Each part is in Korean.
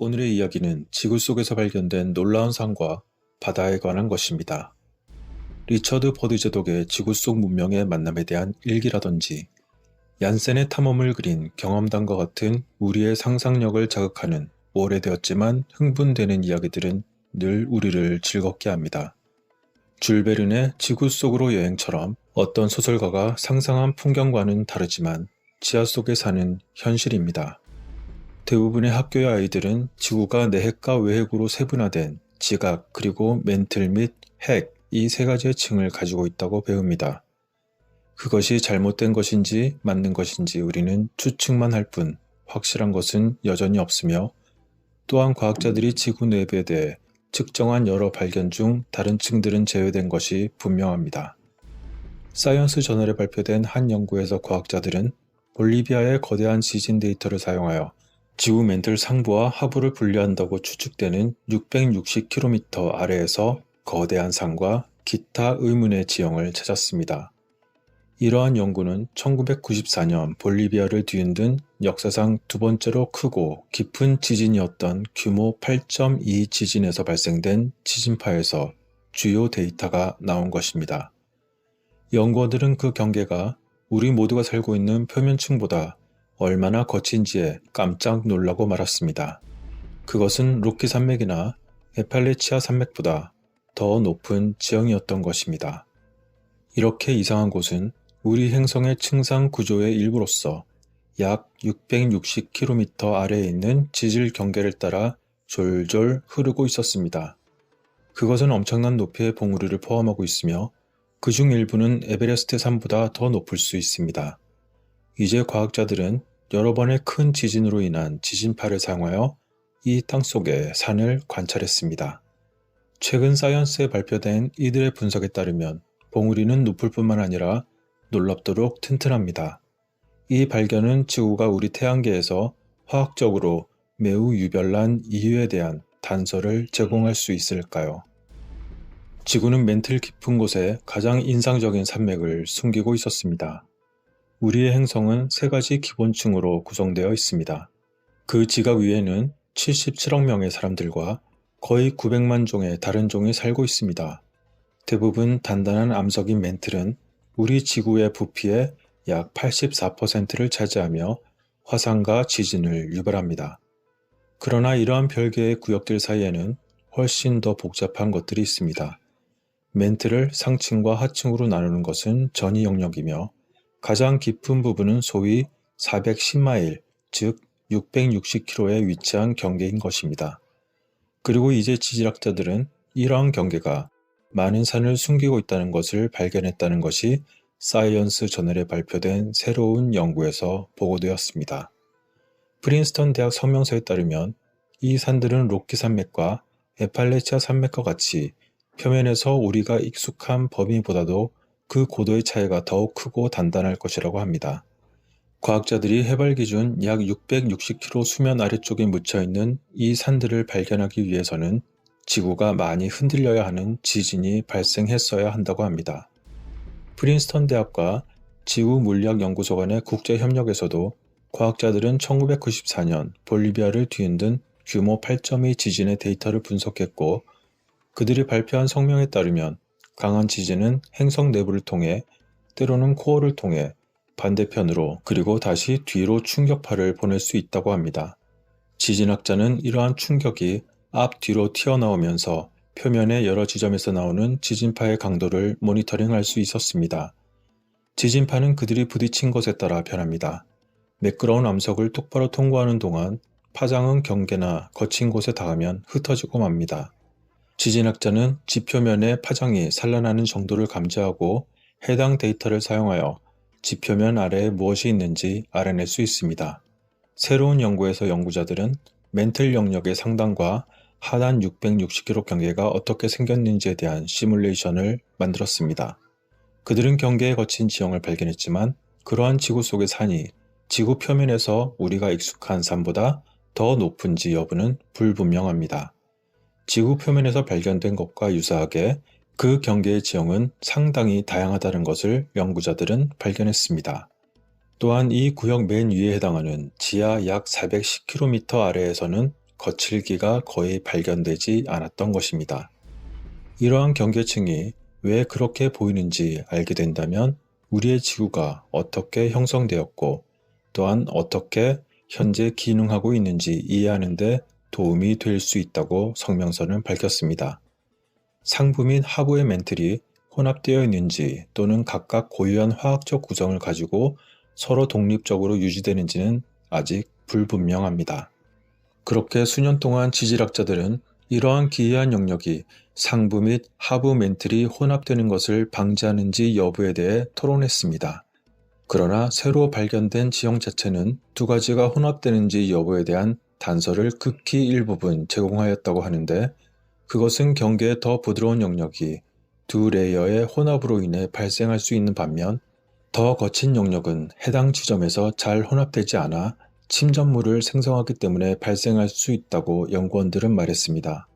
오늘의 이야기는 지구 속에서 발견된 놀라운 산과 바다에 관한 것입니다. 리처드 버드 제독의 지구 속 문명의 만남에 대한 일기라든지 얀센의 탐험을 그린 경험담과 같은 우리의 상상력을 자극하는 오래되었지만 흥분되는 이야기들은 늘 우리를 즐겁게 합니다. 줄베른의 지구 속으로 여행처럼 어떤 소설가가 상상한 풍경과는 다르지만 지하 속에 사는 현실입니다. 대부분의 학교의 아이들은 지구가 내핵과 외핵으로 세분화된 지각 그리고 멘틀 및 핵 이 세 가지의 층을 가지고 있다고 배웁니다. 그것이 잘못된 것인지 맞는 것인지 우리는 추측만 할 뿐 확실한 것은 여전히 없으며 또한 과학자들이 지구 내부에 대해 측정한 여러 발견 중 다른 층들은 제외된 것이 분명합니다. 사이언스 저널에 발표된 한 연구에서 과학자들은 볼리비아의 거대한 지진 데이터를 사용하여 지구 멘틀 상부와 하부를 분리한다고 추측되는 660km 아래에서 거대한 산과 기타 의문의 지형을 찾았습니다. 이러한 연구는 1994년 볼리비아를 뒤흔든 역사상 두 번째로 크고 깊은 지진이었던 규모 8.2 지진에서 발생된 지진파에서 주요 데이터가 나온 것입니다. 연구원들은 그 경계가 우리 모두가 살고 있는 표면층보다 얼마나 거친지에 깜짝 놀라고 말았습니다. 그것은 로키 산맥이나 에팔레치아 산맥보다 더 높은 지형이었던 것입니다. 이렇게 이상한 곳은 우리 행성의 층상 구조의 일부로서 약 660km 아래에 있는 지질 경계를 따라 졸졸 흐르고 있었습니다. 그것은 엄청난 높이의 봉우리를 포함하고 있으며 그중 일부는 에베레스트 산보다 더 높을 수 있습니다. 이제 과학자들은 여러 번의 큰 지진으로 인한 지진파를 사용하여 이 땅 속의 산을 관찰했습니다. 최근 사이언스에 발표된 이들의 분석에 따르면 봉우리는 높을 뿐만 아니라 놀랍도록 튼튼합니다. 이 발견은 지구가 우리 태양계에서 화학적으로 매우 유별난 이유에 대한 단서를 제공할 수 있을까요? 지구는 멘틀 깊은 곳에 가장 인상적인 산맥을 숨기고 있었습니다. 우리의 행성은 세 가지 기본층으로 구성되어 있습니다. 그 지각 위에는 77억 명의 사람들과 거의 900만 종의 다른 종이 살고 있습니다. 대부분 단단한 암석인 멘틀은 우리 지구의 부피의 약 84%를 차지하며 화산과 지진을 유발합니다. 그러나 이러한 별개의 구역들 사이에는 훨씬 더 복잡한 것들이 있습니다. 멘트를 상층과 하층으로 나누는 것은 전이 영역이며 가장 깊은 부분은 소위 410마일, 즉 660km에 위치한 경계인 것입니다. 그리고 이제 지질학자들은 이러한 경계가 많은 산을 숨기고 있다는 것을 발견했다는 것이 사이언스 저널에 발표된 새로운 연구에서 보고되었습니다. 프린스턴 대학 성명서에 따르면 이 산들은 로키 산맥과 에팔레치아 산맥과 같이 표면에서 우리가 익숙한 범위보다도 그 고도의 차이가 더욱 크고 단단할 것이라고 합니다. 과학자들이 해발 기준 약 660km 수면 아래쪽에 묻혀 있는 이 산들을 발견하기 위해서는 지구가 많이 흔들려야 하는 지진이 발생했어야 한다고 합니다. 프린스턴 대학과 지구 물리학 연구소 간의 국제 협력에서도 과학자들은 1994년 볼리비아를 뒤흔든 규모 8.2 지진의 데이터를 분석했고 그들이 발표한 성명에 따르면 강한 지진은 행성 내부를 통해 때로는 코어를 통해 반대편으로 그리고 다시 뒤로 충격파를 보낼 수 있다고 합니다. 지진학자는 이러한 충격이 앞 뒤로 튀어나오면서 표면의 여러 지점에서 나오는 지진파의 강도를 모니터링할 수 있었습니다. 지진파는 그들이 부딪힌 것에 따라 변합니다. 매끄러운 암석을 똑바로 통과하는 동안 파장은 경계나 거친 곳에 닿으면 흩어지고 맙니다. 지진학자는 지표면의 파장이 산란하는 정도를 감지하고 해당 데이터를 사용하여 지표면 아래에 무엇이 있는지 알아낼 수 있습니다. 새로운 연구에서 연구자들은 멘틀 영역의 상단과 하단 660km 경계가 어떻게 생겼는지에 대한 시뮬레이션을 만들었습니다. 그들은 경계에 거친 지형을 발견했지만 그러한 지구 속의 산이 지구 표면에서 우리가 익숙한 산보다 더 높은지 여부는 불분명합니다. 지구 표면에서 발견된 것과 유사하게 그 경계의 지형은 상당히 다양하다는 것을 연구자들은 발견했습니다. 또한 이 구역 맨 위에 해당하는 지하 약 410km 아래에서는 거칠기가 거의 발견되지 않았던 것입니다. 이러한 경계층이 왜 그렇게 보이는지 알게 된다면 우리의 지구가 어떻게 형성되었고 또한 어떻게 현재 기능하고 있는지 이해하는데 도움이 될 수 있다고 성명서는 밝혔습니다. 상부 및 하부의 멘틀이 혼합되어 있는지 또는 각각 고유한 화학적 구성을 가지고 서로 독립적으로 유지되는지는 아직 불분명합니다. 그렇게 수년 동안 지질학자들은 이러한 기이한 영역이 상부 및 하부 멘틀이 혼합되는 것을 방지하는지 여부에 대해 토론했습니다. 그러나 새로 발견된 지형 자체는 두 가지가 혼합되는지 여부에 대한 단서를 극히 일부분 제공하였다고 하는데 그것은 경계의 더 부드러운 영역이 두 레이어의 혼합으로 인해 발생할 수 있는 반면 더 거친 영역은 해당 지점에서 잘 혼합되지 않아 침전물을 생성하기 때문에 발생할 수 있다고 연구원들은 말했습니다.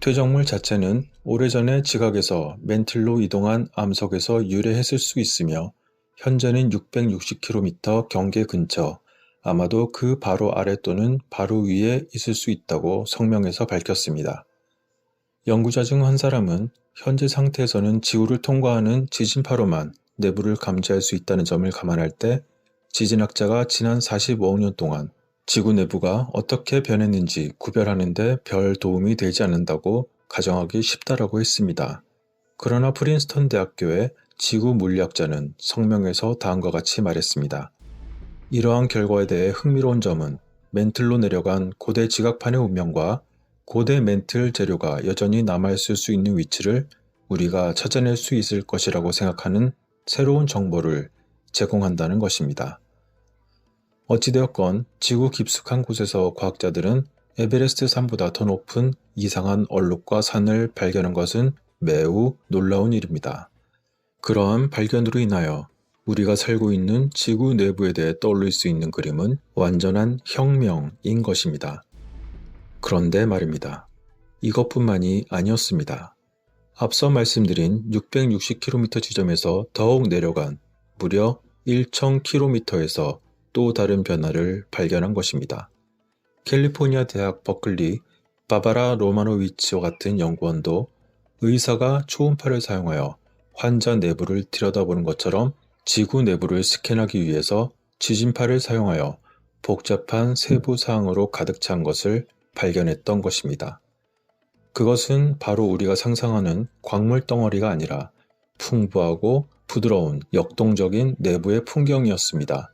퇴적물 자체는 오래전에 지각에서 멘틀로 이동한 암석에서 유래했을 수 있으며 현재는 660km 경계 근처, 아마도 그 바로 아래 또는 바로 위에 있을 수 있다고 성명에서 밝혔습니다. 연구자 중 한 사람은 현재 상태에서는 지구를 통과하는 지진파로만 내부를 감지할 수 있다는 점을 감안할 때 지진학자가 지난 45억 년 동안 지구 내부가 어떻게 변했는지 구별하는데 별 도움이 되지 않는다고 가정하기 쉽다라고 했습니다. 그러나 프린스턴 대학교의 지구 물리학자는 성명에서 다음과 같이 말했습니다. 이러한 결과에 대해 흥미로운 점은 멘틀로 내려간 고대 지각판의 운명과 고대 멘틀 재료가 여전히 남아있을 수 있는 위치를 우리가 찾아낼 수 있을 것이라고 생각하는 새로운 정보를 제공한다는 것입니다. 어찌되었건 지구 깊숙한 곳에서 과학자들은 에베레스트 산보다 더 높은 이상한 얼룩과 산을 발견한 것은 매우 놀라운 일입니다. 그러한 발견으로 인하여 우리가 살고 있는 지구 내부에 대해 떠올릴 수 있는 그림은 완전한 혁명인 것입니다. 그런데 말입니다. 이것뿐만이 아니었습니다. 앞서 말씀드린 660km 지점에서 더욱 내려간 무려 1000km에서 또 다른 변화를 발견한 것입니다. 캘리포니아 대학 버클리 바바라 로마노위치와 같은 연구원도 의사가 초음파를 사용하여 환자 내부를 들여다보는 것처럼 지구 내부를 스캔하기 위해서 지진파를 사용하여 복잡한 세부 사항으로 가득 찬 것을 발견했던 것입니다. 그것은 바로 우리가 상상하는 광물 덩어리가 아니라 풍부하고 부드러운 역동적인 내부의 풍경이었습니다.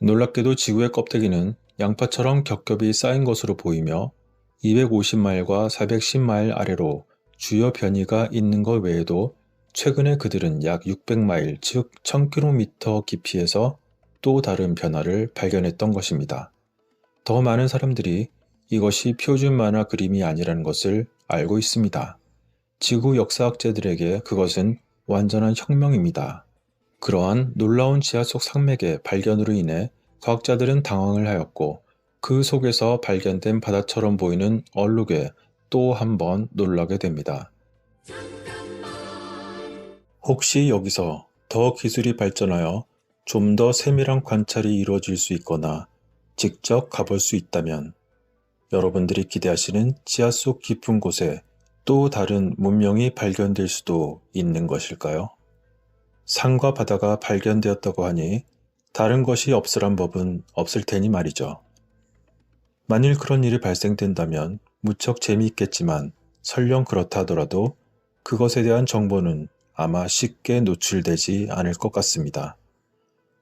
놀랍게도 지구의 껍데기는 양파처럼 겹겹이 쌓인 것으로 보이며 250마일과 410마일 아래로 주요 변이가 있는 것 외에도 최근에 그들은 약 600마일 즉 1000km 깊이에서 또 다른 변화를 발견했던 것입니다. 더 많은 사람들이 이것이 표준 만화 그림이 아니라는 것을 알고 있습니다. 지구 역사학자들에게 그것은 완전한 혁명입니다. 그러한 놀라운 지하 속 산맥의 발견으로 인해 과학자들은 당황을 하였고 그 속에서 발견된 바다처럼 보이는 얼룩에 또 한 번 놀라게 됩니다. 혹시 여기서 더 기술이 발전하여 좀 더 세밀한 관찰이 이루어질 수 있거나 직접 가볼 수 있다면 여러분들이 기대하시는 지하 속 깊은 곳에 또 다른 문명이 발견될 수도 있는 것일까요? 산과 바다가 발견되었다고 하니 다른 것이 없으란 법은 없을 테니 말이죠. 만일 그런 일이 발생된다면 무척 재미있겠지만 설령 그렇다 하더라도 그것에 대한 정보는 아마 쉽게 노출되지 않을 것 같습니다.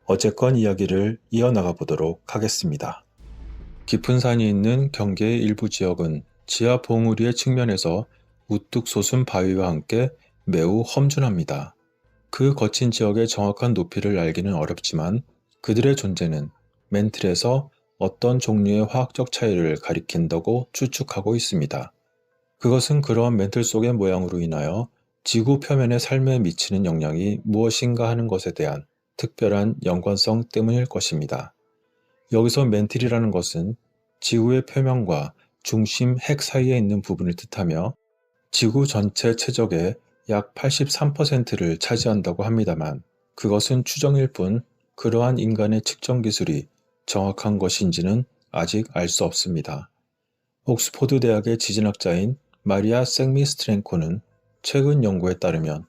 어쨌건 이야기를 이어나가 보도록 하겠습니다. 깊은 산이 있는 경계의 일부 지역은 지하 봉우리의 측면에서 우뚝 솟은 바위와 함께 매우 험준합니다. 그 거친 지역의 정확한 높이를 알기는 어렵지만 그들의 존재는 멘틀에서 어떤 종류의 화학적 차이를 가리킨다고 추측하고 있습니다. 그것은 그러한 멘틀 속의 모양으로 인하여 지구 표면의 삶에 미치는 영향이 무엇인가 하는 것에 대한 특별한 연관성 때문일 것입니다. 여기서 멘틀이라는 것은 지구의 표면과 중심 핵 사이에 있는 부분을 뜻하며 지구 전체 최적의 약 83%를 차지한다고 합니다만 그것은 추정일 뿐 그러한 인간의 측정 기술이 정확한 것인지는 아직 알 수 없습니다. 옥스포드 대학의 지진학자인 마리아 생미스트랭코는 최근 연구에 따르면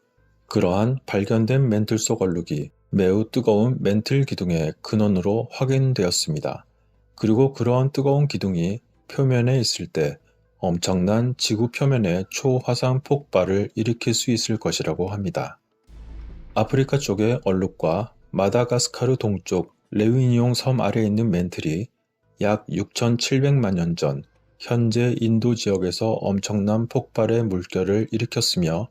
그러한 발견된 멘틀 속 얼룩이 매우 뜨거운 멘틀 기둥의 근원으로 확인되었습니다. 그리고 그러한 뜨거운 기둥이 표면에 있을 때 엄청난 지구 표면의 초화상 폭발을 일으킬 수 있을 것이라고 합니다. 아프리카 쪽의 얼룩과 마다가스카르 동쪽 레위니옹 섬 아래에 있는 멘틀이 약 6,700만 년 전 현재 인도 지역에서 엄청난 폭발의 물결을 일으켰으며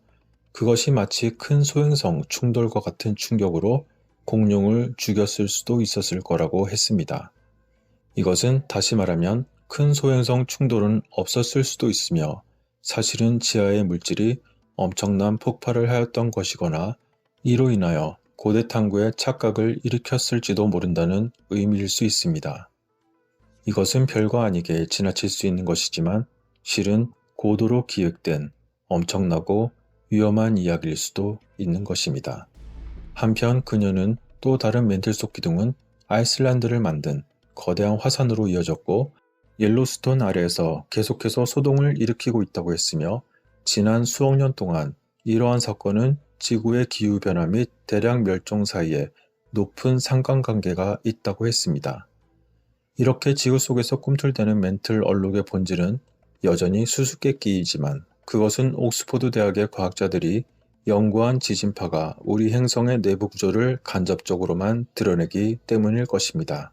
그것이 마치 큰 소행성 충돌과 같은 충격으로 공룡을 죽였을 수도 있었을 거라고 했습니다. 이것은 다시 말하면 큰 소행성 충돌은 없었을 수도 있으며 사실은 지하의 물질이 엄청난 폭발을 하였던 것이거나 이로 인하여 고대 탐구의 착각을 일으켰을지도 모른다는 의미일 수 있습니다. 이것은 별거 아니게 지나칠 수 있는 것이지만 실은 고도로 기획된 엄청나고 위험한 이야기일 수도 있는 것입니다. 한편 그녀는 또 다른 멘틀 속 기둥은 아이슬란드를 만든 거대한 화산으로 이어졌고 옐로스톤 아래에서 계속해서 소동을 일으키고 있다고 했으며 지난 수억 년 동안 이러한 사건은 지구의 기후변화 및 대량 멸종 사이에 높은 상관관계가 있다고 했습니다. 이렇게 지구 속에서 꿈틀대는 멘틀 얼룩의 본질은 여전히 수수께끼이지만 그것은 옥스포드 대학의 과학자들이 연구한 지진파가 우리 행성의 내부 구조를 간접적으로만 드러내기 때문일 것입니다.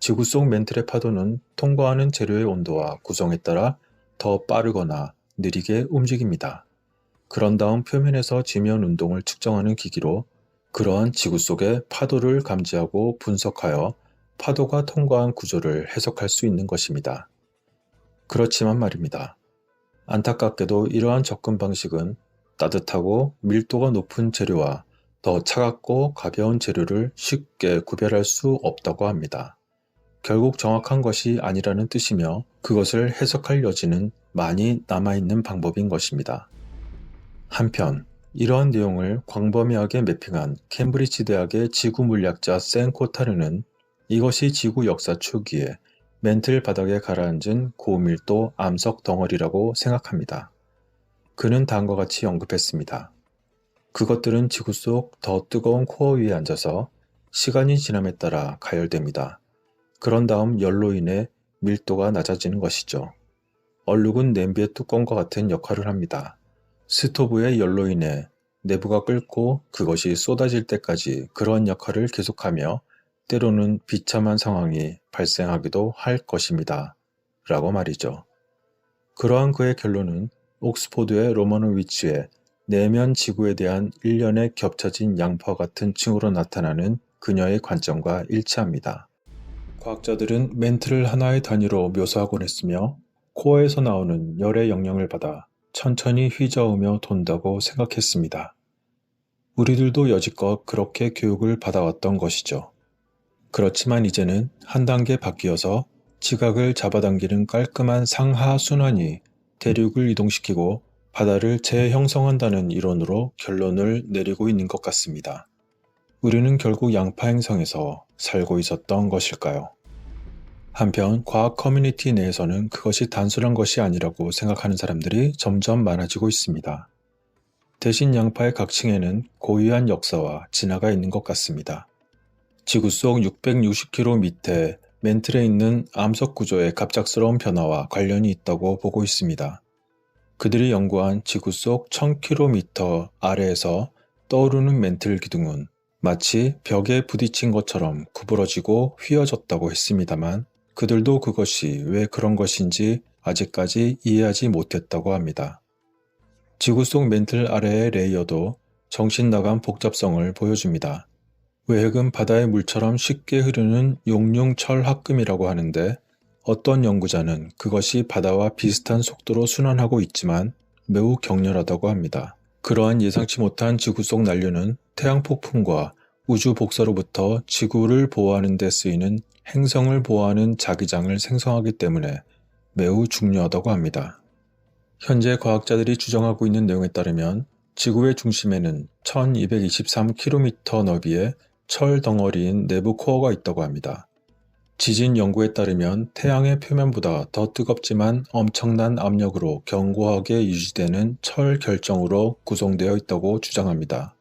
지구 속 멘틀의 파도는 통과하는 재료의 온도와 구성에 따라 더 빠르거나 느리게 움직입니다. 그런 다음 표면에서 지면 운동을 측정하는 기기로 그러한 지구 속의 파도를 감지하고 분석하여 파도가 통과한 구조를 해석할 수 있는 것입니다. 그렇지만 말입니다. 안타깝게도 이러한 접근 방식은 따뜻하고 밀도가 높은 재료와 더 차갑고 가벼운 재료를 쉽게 구별할 수 없다고 합니다. 결국 정확한 것이 아니라는 뜻이며 그것을 해석할 여지는 많이 남아있는 방법인 것입니다. 한편 이러한 내용을 광범위하게 매핑한 캠브리지 대학의 지구 물리학자 센 코타르는 이것이 지구 역사 초기에 멘틀 바닥에 가라앉은 고밀도 암석 덩어리라고 생각합니다. 그는 다음과 같이 언급했습니다. 그것들은 지구 속 더 뜨거운 코어 위에 앉아서 시간이 지남에 따라 가열됩니다. 그런 다음 열로 인해 밀도가 낮아지는 것이죠. 얼룩은 냄비의 뚜껑과 같은 역할을 합니다. 스토브의 열로 인해 내부가 끓고 그것이 쏟아질 때까지 그런 역할을 계속하며 때로는 비참한 상황이 발생하기도 할 것입니다. 라고 말이죠. 그러한 그의 결론은 옥스포드의 로머노 위치에 내면 지구에 대한 일련의 겹쳐진 양파 같은 층으로 나타나는 그녀의 관점과 일치합니다. 과학자들은 멘트를 하나의 단위로 묘사하곤 했으며 코어에서 나오는 열의 영향을 받아 천천히 휘저으며 돈다고 생각했습니다. 우리들도 여지껏 그렇게 교육을 받아왔던 것이죠. 그렇지만 이제는 한 단계 바뀌어서 지각을 잡아당기는 깔끔한 상하 순환이 대륙을 이동시키고 바다를 재형성한다는 이론으로 결론을 내리고 있는 것 같습니다. 우리는 결국 양파 행성에서 살고 있었던 것일까요? 한편 과학 커뮤니티 내에서는 그것이 단순한 것이 아니라고 생각하는 사람들이 점점 많아지고 있습니다. 대신 양파의 각층에는 고유한 역사와 진화가 있는 것 같습니다. 지구 속 660km 밑에 멘틀에 있는 암석 구조의 갑작스러운 변화와 관련이 있다고 보고 있습니다. 그들이 연구한 지구 속 1000km 아래에서 떠오르는 멘틀 기둥은 마치 벽에 부딪힌 것처럼 구부러지고 휘어졌다고 했습니다만 그들도 그것이 왜 그런 것인지 아직까지 이해하지 못했다고 합니다. 지구 속 멘틀 아래의 레이어도 정신 나간 복잡성을 보여줍니다. 외핵은 바다의 물처럼 쉽게 흐르는 용융철 합금이라고 하는데 어떤 연구자는 그것이 바다와 비슷한 속도로 순환하고 있지만 매우 격렬하다고 합니다. 그러한 예상치 못한 지구 속 난류는 태양 폭풍과 우주 복사로부터 지구를 보호하는 데 쓰이는 행성을 보호하는 자기장을 생성하기 때문에 매우 중요하다고 합니다. 현재 과학자들이 주장하고 있는 내용에 따르면 지구의 중심에는 1223km 너비의 철 덩어리인 내부 코어가 있다고 합니다. 지진 연구에 따르면 태양의 표면보다 더 뜨겁지만 엄청난 압력으로 견고하게 유지되는 철 결정으로 구성되어 있다고 주장합니다.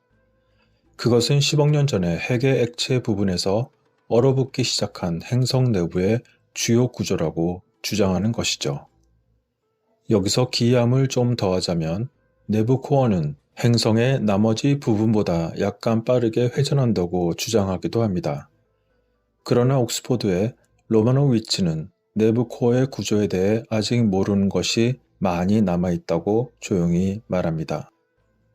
그것은 10억 년 전에 핵의 액체 부분에서 얼어붙기 시작한 행성 내부의 주요 구조라고 주장하는 것이죠. 여기서 기이함을 좀 더하자면 내부 코어는 행성의 나머지 부분보다 약간 빠르게 회전한다고 주장하기도 합니다. 그러나 옥스포드의 로마노위치는 내부 코어의 구조에 대해 아직 모르는 것이 많이 남아있다고 조용히 말합니다.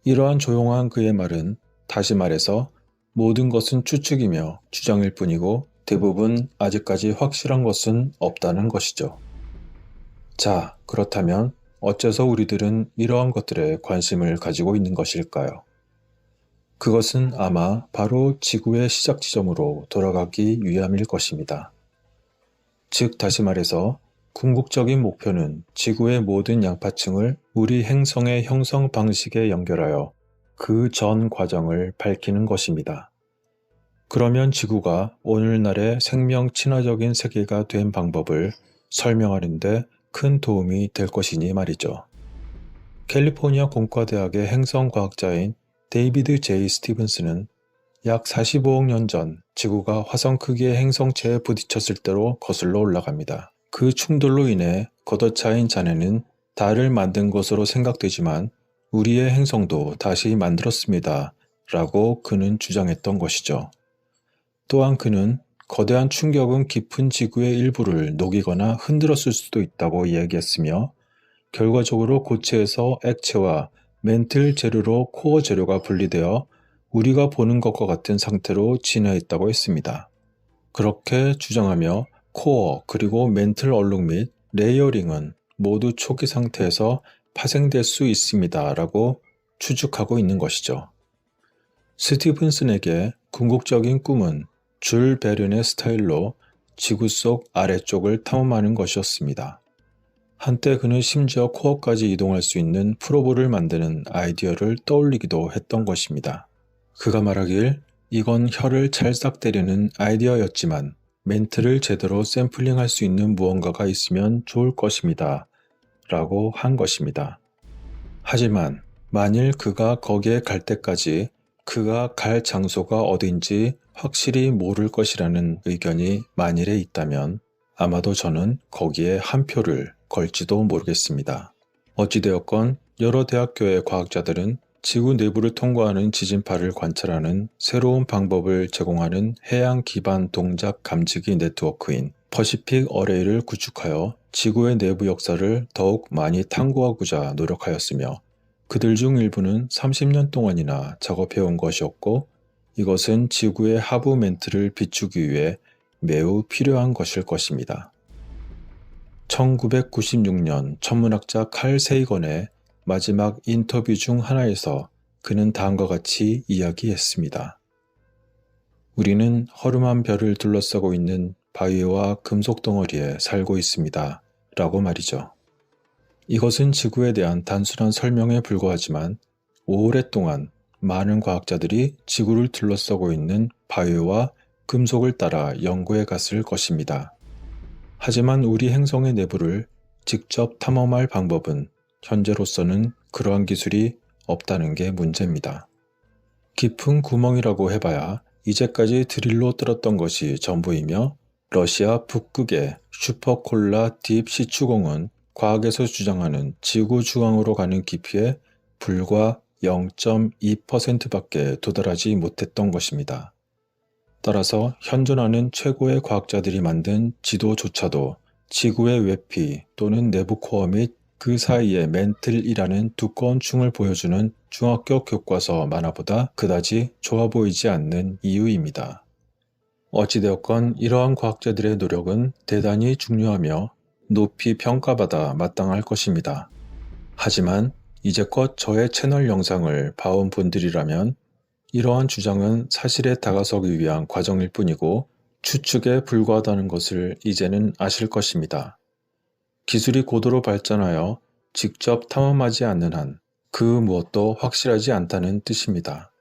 이러한 조용한 그의 말은 다시 말해서 모든 것은 추측이며 주장일 뿐이고 대부분 아직까지 확실한 것은 없다는 것이죠. 자, 그렇다면 어째서 우리들은 이러한 것들에 관심을 가지고 있는 것일까요? 그것은 아마 바로 지구의 시작 지점으로 돌아가기 위함일 것입니다. 즉, 다시 말해서 궁극적인 목표는 지구의 모든 양파층을 우리 행성의 형성 방식에 연결하여 그 전 과정을 밝히는 것입니다. 그러면 지구가 오늘날의 생명 친화적인 세계가 된 방법을 설명하는데 큰 도움이 될 것이니 말이죠. 캘리포니아 공과대학의 행성과학자인 데이비드 제이 스티븐스는 약 45억 년 전 지구가 화성 크기의 행성체에 부딪혔을 때로 거슬러 올라갑니다. 그 충돌로 인해 걷어차인 잔해는 달을 만든 것으로 생각되지만 우리의 행성도 다시 만들었습니다. 라고 그는 주장했던 것이죠. 또한 그는 거대한 충격은 깊은 지구의 일부를 녹이거나 흔들었을 수도 있다고 이야기했으며 결과적으로 고체에서 액체와 멘틀 재료로 코어 재료가 분리되어 우리가 보는 것과 같은 상태로 진화했다고 했습니다. 그렇게 주장하며 코어 그리고 멘틀 얼룩 및 레이어링은 모두 초기 상태에서 파생될 수 있습니다. 라고 추측하고 있는 것이죠. 스티븐슨에게 궁극적인 꿈은 줄 베른의 스타일로 지구 속 아래쪽을 탐험하는 것이었습니다. 한때 그는 심지어 코어까지 이동할 수 있는 프로브를 만드는 아이디어를 떠올리기도 했던 것입니다. 그가 말하길 이건 혀를 찰싹 때리는 아이디어였지만 멘트를 제대로 샘플링할 수 있는 무언가가 있으면 좋을 것입니다. 라고 한 것입니다. 하지만 만일 그가 거기에 갈 때까지 그가 갈 장소가 어딘지 확실히 모를 것이라는 의견이 만일에 있다면 아마도 저는 거기에 한 표를 걸지도 모르겠습니다. 어찌되었건 여러 대학교의 과학자들은 지구 내부를 통과하는 지진파를 관찰하는 새로운 방법을 제공하는 해양 기반 동작 감지기 네트워크인 퍼시픽 어레이를 구축하여 지구의 내부 역사를 더욱 많이 탐구하고자 노력하였으며 그들 중 일부는 30년 동안이나 작업해온 것이었고 이것은 지구의 하부 멘트를 비추기 위해 매우 필요한 것일 것입니다. 1996년 천문학자 칼 세이건의 마지막 인터뷰 중 하나에서 그는 다음과 같이 이야기했습니다. 우리는 허름한 별을 둘러싸고 있는 바위와 금속 덩어리에 살고 있습니다. 라고 말이죠. 이것은 지구에 대한 단순한 설명에 불과하지만 오랫동안 많은 과학자들이 지구를 둘러싸고 있는 바위와 금속을 따라 연구해 갔을 것입니다. 하지만 우리 행성의 내부를 직접 탐험할 방법은 현재로서는 그러한 기술이 없다는 게 문제입니다. 깊은 구멍이라고 해봐야 이제까지 드릴로 뚫었던 것이 전부이며 러시아 북극의 슈퍼콜라 딥 시추공은 과학에서 주장하는 지구 중앙으로 가는 깊이의 불과 0.2%밖에 도달하지 못했던 것입니다. 따라서 현존하는 최고의 과학자들이 만든 지도조차도 지구의 외피 또는 내부 코어 및 그 사이의 멘틀이라는 두꺼운 층을 보여주는 중학교 교과서 만화보다 그다지 좋아 보이지 않는 이유입니다. 어찌되었건 이러한 과학자들의 노력은 대단히 중요하며 높이 평가받아 마땅할 것입니다. 하지만 이제껏 저의 채널 영상을 봐온 분들이라면 이러한 주장은 사실에 다가서기 위한 과정일 뿐이고 추측에 불과하다는 것을 이제는 아실 것입니다. 기술이 고도로 발전하여 직접 탐험하지 않는 한 그 무엇도 확실하지 않다는 뜻입니다.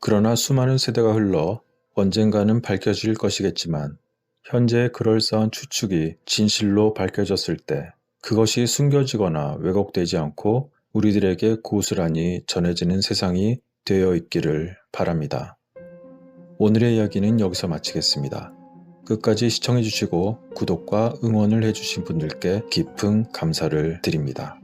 그러나 수많은 세대가 흘러 언젠가는 밝혀질 것이겠지만 현재의 그럴싸한 추측이 진실로 밝혀졌을 때 그것이 숨겨지거나 왜곡되지 않고 우리들에게 고스란히 전해지는 세상이 되어 있기를 바랍니다. 오늘의 이야기는 여기서 마치겠습니다. 끝까지 시청해주시고 구독과 응원을 해주신 분들께 깊은 감사를 드립니다.